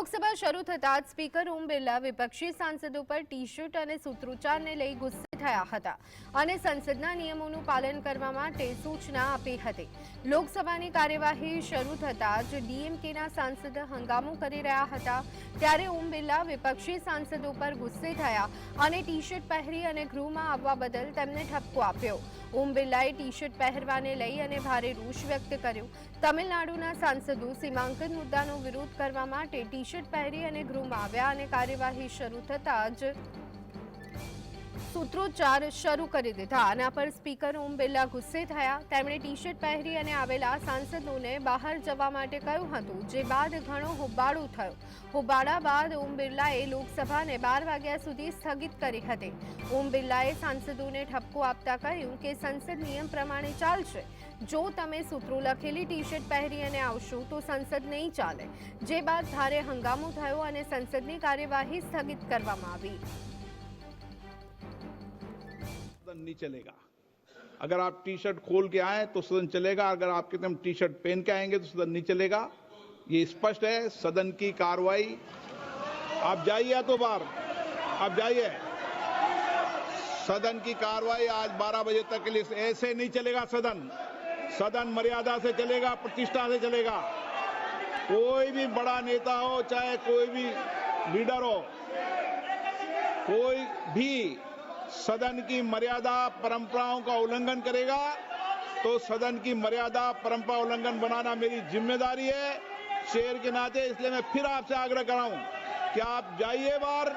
લોકસભા શરૂ થતાં સ્પીકર ઓમ બિરલા વિપક્ષી સાંસદો પર ટી શર્ટ અને સૂત્રોચ્ચારને લઈ ગુસ્સે થયા હતા અને સંસદના નિયમોનું પાલન કરવા માટે સૂચના આપી હતી. લોકસભાની કાર્યવાહી શરૂ થતાં જ ડીએમકેના સાંસદ હંગામો કરી રહ્યા હતા. ત્યારે ઓમ બિરલા વિપક્ષી સાંસદો પર ગુસ્સે થયા અને ટી શર્ટ પહેરી અને ગૃહમાં આવવા બદલ તેમને ઠપકો આપ્યો. ઓમ બિરલાએ ટી શર્ટ પહેરવાને લઈ અને ભારે રોષ વ્યક્ત કર્યો. તમિલનાડુના સાંસદો સીમાંકન મુદ્દાનો વિરોધ કરવા માટે ટી શર્ટ પહેરી અને ગૃહમાં આવ્યા અને કાર્યવાહી શરૂ થતાં જ સૂત્રોચ્ચાર શરૂ કરી દીધા. આના પર સ્પીકર ઓમ બિરલા ગુસ્સે થયા. તેમણે ટી શર્ટ પહેરી અને આવેલા સાંસદોને બહાર જવા માટે કહ્યું હતું, જે બાદ ઘણો હોબાળો થયો. હોબાળા બાદ ઓમ બિરલાએ લોકસભાને બાર વાગ્યા સુધી સ્થગિત કરી હતી. ઓમ બિરલાએ સાંસદોને ઠપકો આપતા કહ્યું કે સંસદ નિયમ પ્રમાણે ચાલશે. જો તમે સૂત્રો લખેલી ટી શર્ટ પહેરી અને આવશો, તો સંસદ નહીં ચાલે. જે બાદ ભારે હંગામો થયો અને સંસદની કાર્યવાહી સ્થગિત કરવામાં આવી. सदन नहीं चलेगा। अगर आप टी शर्ट खोल के आए तो सदन चलेगा, अगर आप हम टी शर्ट पहन के आएँगे तो सदन नहीं चलेगा। ये स्पष्ट है, सदन की कार्रवाई। आप जाइए तो बाहर आप जाइए। सदन की कार्रवाई आज 12 बजे तक के लिए ऐसे नहीं चलेगा सदन। सदन मर्यादा से चलेगा, प्रतिष्ठा से चलेगा। कोई भी बड़ा नेता हो, चाहे कोई भी लीडर हो, कोई भी सदन की मर्यादा परंपराओं का उल्लंघन करेगा तो सदन की मर्यादा परंपरा उल्लंघन बनाना मेरी ज़िम्मेदारी है। शेर के नाते इसलिए मैं फिर आपसे आग्रह कराऊं कि आप जाइए बाहर